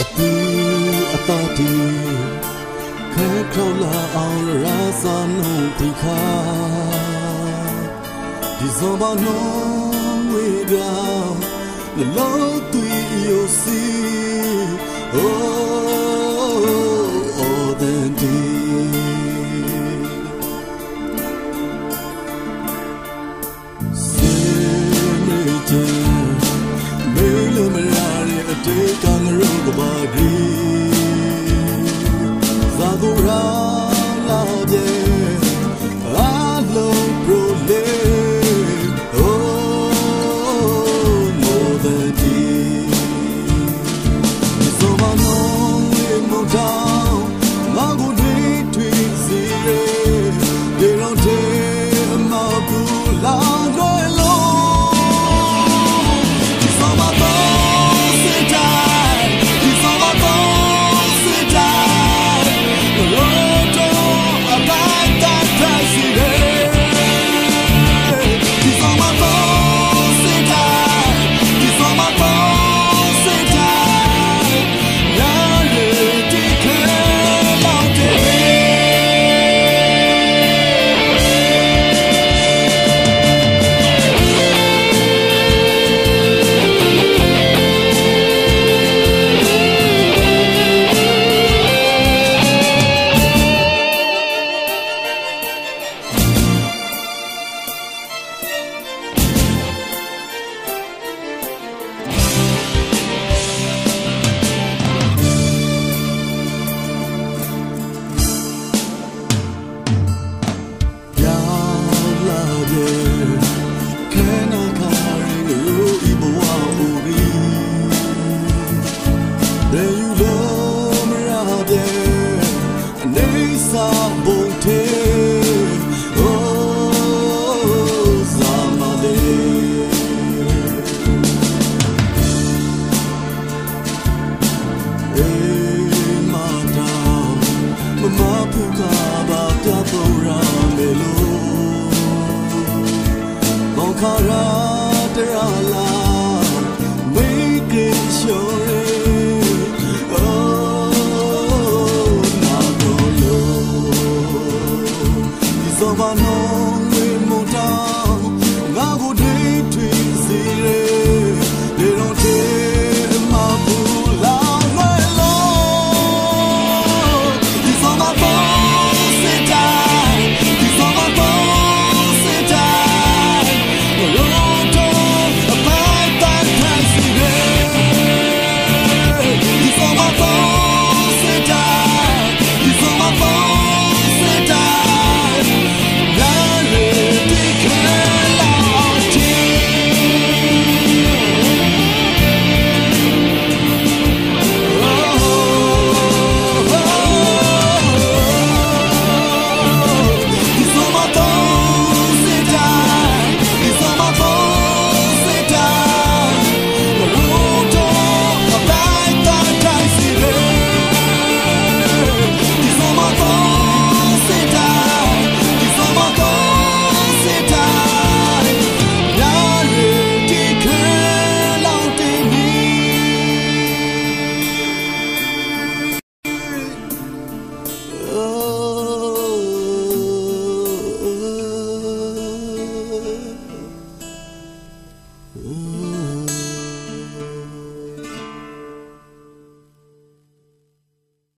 အပူအပါတီခဲခေါလာအောင်ရာစာနုံတိခါဒီစံပါနုံဝေဒာလောလောတူယိုစီ Oh for all.